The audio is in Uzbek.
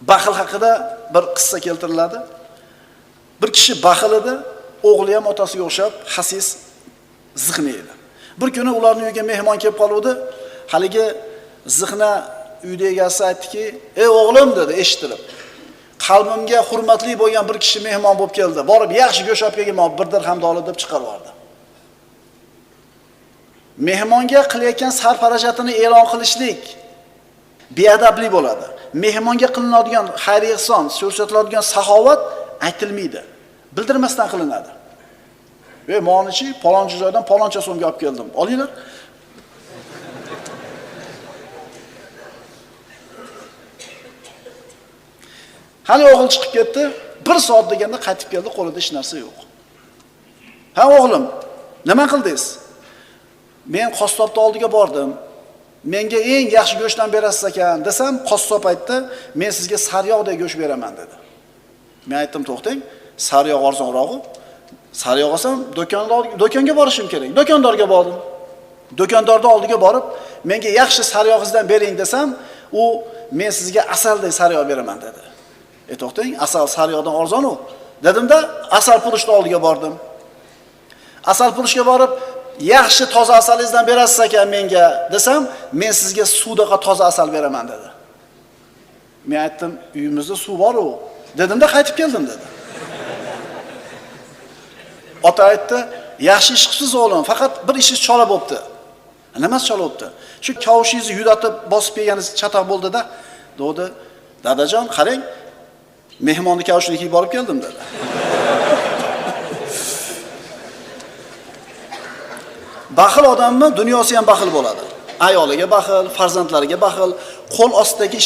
baxil haqida bir qissa keltiriladi. Bir kishi baxil edi o'g'li ham otasiga o'xshab hasis zihni edi bir kuni ularni uyiga mehmon kelib qoluvdi. Haligi zihna uyni egasi aytdiki ey o'g'lim dedi eshittirib. Qalbimga hurmatli bo'lgan bir kishi mehmon bo'lib keldi. Borib yaxshi go'sht olib kelgin bir dirhamni olib deb chiqarib yubordi. Mehmonga qilayotgan sarf xarajatini e'lon qilishlik beadablik bo'ladi. Mehmonga qilinadigan xayr ehson ko'rsatiladigan saxovat aytilmaydi. Bildirmasdan qilinadi. Ey monichi palonchi joydan paloncha so'mga olib keldim. Olinglar. Hali o'g'il chiqib ketdi? Bir soat deganda qaytib keldi qo'lida hech narsa yo'q. Ha o'g'lim nima qildingiz? Men qassobni oldiga bordim. Menga eng yaxshi go'shtdan berasiz ekan desam qassob aytdi men sizga sariyog'dek go'sht beraman dedi. Men aytdim to'xtang sariyog' arzonrog'i sariyog' olsam do'konda do'konga borishim kerak. Do'kondorga bordim. Do'kondorni oldiga borib menga yaxshi sariyog'ingizdan bering desam u men sizga asaldek sariyog' beraman dedi. E to'xtang asal sariyog'dan arzonu dedimda asal pulishni oldiga bordim. Asal pulishga borib yaxshi toza asalingizdan berasiz ekan menga desam men sizga suvdaqa toza asal beraman dedi. Men aytdim uyimizda suv boru. Dedimda qaytib keldim dedi. Ota aytdi yaxshi ish qilibsiz o'g'lim faqat bir ishingiz chola bo'libdi nimasi chola bo'libdi shu kavushingizni yudatib bosib kelganingiz chatoq bo'ldida dedi dadajon qarang mehmonni kavushini kiyib borib keldim dedi. Baxil odammi? Dunyosi ham baxil bo'ladi. Ayoliga baxil farzandlariga baxil qo'l ostidagi